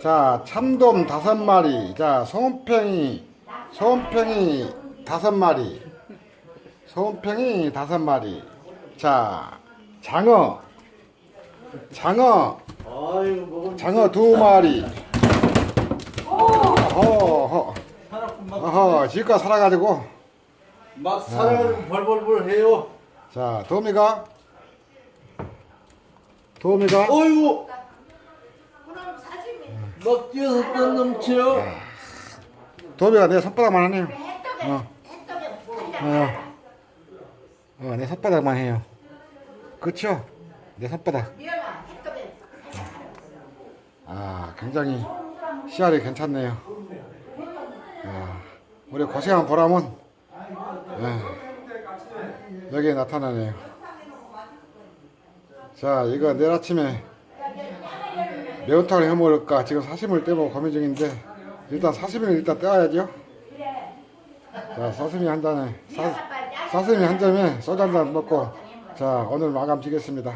자, 참돔 다섯 마리. 자, 소음팽이, 소음팽이 다섯 마리. 소음팽이 다섯 마리. 자, 장어. 장어. 장어 두 마리. 어허. 어허, 지금까 살아가지고. 막 살아가지고 벌벌벌 해요. 자, 도미가. 도미가. 어이구 뛰어서 뜬 넘쳐요. 도미가 내 손바닥만 하네요. 어. 해떡에 어. 어, 내 손바닥만 해요. 그쵸? 내 손바닥. 아, 굉장히 씨알이 괜찮네요. 아, 우리 고생한 보람은 예, 여기에 나타나네요. 자, 이거 내일 아침에 매운탕을 해 먹을까 지금 사심을 떼고 고민 중인데 일단 사심을 일단 떼어야죠. 자, 사슴이 한 잔에 사, 사슴이 한 점에 소주 한 잔 먹고 자 오늘 마감 지겠습니다.